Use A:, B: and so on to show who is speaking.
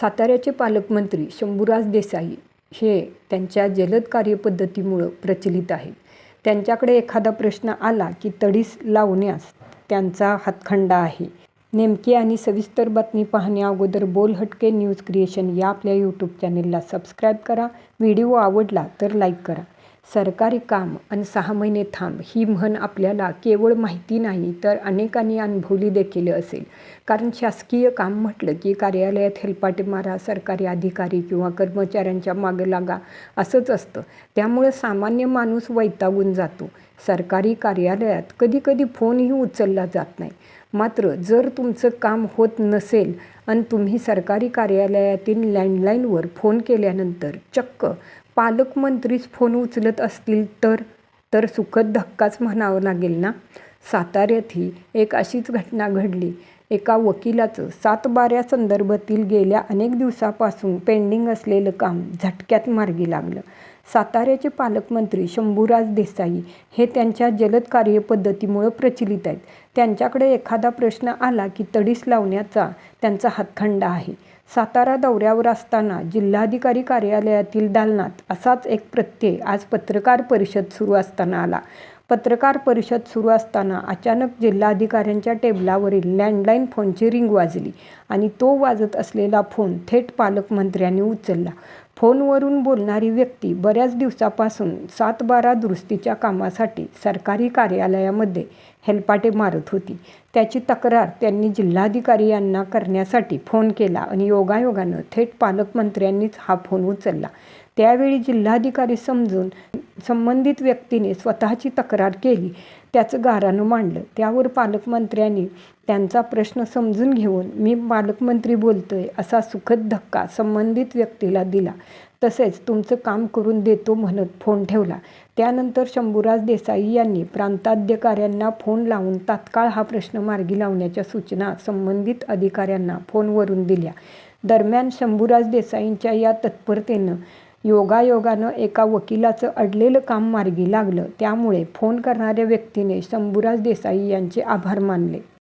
A: साताऱ्याचे पालकमंत्री शंभूराज देसाई हे त्यांच्या जलद कार्यपद्धतीमुळं प्रचलित आहेत. त्यांच्याकडे एखादा प्रश्न आला की तडीस लावण्यास त्यांचा हातखंडा आहे. नेमकी आणि सविस्तर बातमी पाहण्या अगोदर बोल हटके न्यूज क्रिएशन या आपल्या यूट्यूब चॅनेलला सबस्क्राईब करा. व्हिडिओ आवडला तर लाईक करा. सरकारी काम आणि सहा महिने थांब ही म्हण आपल्याला केवळ माहिती नाही तर अनेकांनी अनुभवली देखील असेल. कारण शासकीय काम म्हटलं की कार्यालयात हेलपाटे मारा सरकारी अधिकारी किंवा कर्मचाऱ्यांच्या मागे लागा असंच असतं. त्यामुळं सामान्य माणूस वैतागून जातो. सरकारी कार्यालयात कधीकधी फोनही उचलला जात नाही. मात्र जर तुमचं काम होत नसेल आणि तुम्ही सरकारी कार्यालयातील लँडलाईनवर फोन केल्यानंतर चक्क पालकमंत्रीच फोन उचलत असतील तर? तर सुखद धक्काच म्हणावं लागेल ना? साताऱ्यातही एक अशीच घटना घडली. एका वकिलाचं सातबाऱ्या संदर्भातील गेल्या अनेक दिवसापासून पेंडिंग असलेलं काम झटक्यात मार्गी लागलं. साताऱ्याचे पालकमंत्री शंभूराज देसाई हे त्यांच्या जलद कार्यपद्धतीमुळं प्रचलित आहेत. त्यांच्याकडे एखादा प्रश्न आला की तडीस लावण्याचा त्यांचा हातखंडा आहे. सातारा दौऱ्यावर असताना जिल्हाधिकारी कार्यालयातील दालनात असाच एक प्रत्यय आज पत्रकार परिषद सुरू असताना आला. पत्रकार परिषद सुरू असताना अचानक जिल्हाधिकाऱ्यांच्या टेबलावरील लँडलाईन फोनची रिंग वाजली आणि तो वाजत असलेला फोन थेट पालकमंत्र्यांनी उचलला. फोनवरून बोलणारी व्यक्ती बऱ्याच दिवसापासून सात बारा दुरुस्तीच्या कामासाठी सरकारी कार्यालयामध्ये हेलपाटे मारत होती. त्याची तक्रार त्यांनी जिल्हाधिकारी यांना करण्यासाठी फोन केला आणि योगायोगानं थेट पालकमंत्र्यांनीच हा फोन उचलला. त्यावेळी जिल्हाधिकारी समजून संबंधित व्यक्तीने स्वतःची तक्रार केली त्याचं गारानं मांडलं. त्यावर पालकमंत्र्यांनी त्यांचा प्रश्न समजून घेऊन मी पालकमंत्री बोलतोय असा सुखद धक्का संबंधित व्यक्तीला दिला. तसेच तुमचं काम करून देतो म्हणत फोन ठेवला. त्यानंतर शंभूराज देसाई यांनी प्रांताधिकाऱ्यांना फोन लावून तात्काळ हा प्रश्न मार्गी लावण्याच्या सूचना संबंधित अधिकाऱ्यांना फोनवरून दिल्या. दरम्यान शंभूराज देसाईंच्या या तत्परतेनं योगायोगानं एका वकिलाचं अडलेलं काम मार्गी लागलं. त्यामुळे फोन करणाऱ्या व्यक्तीने शंभूराज देसाई यांचे आभार मानले.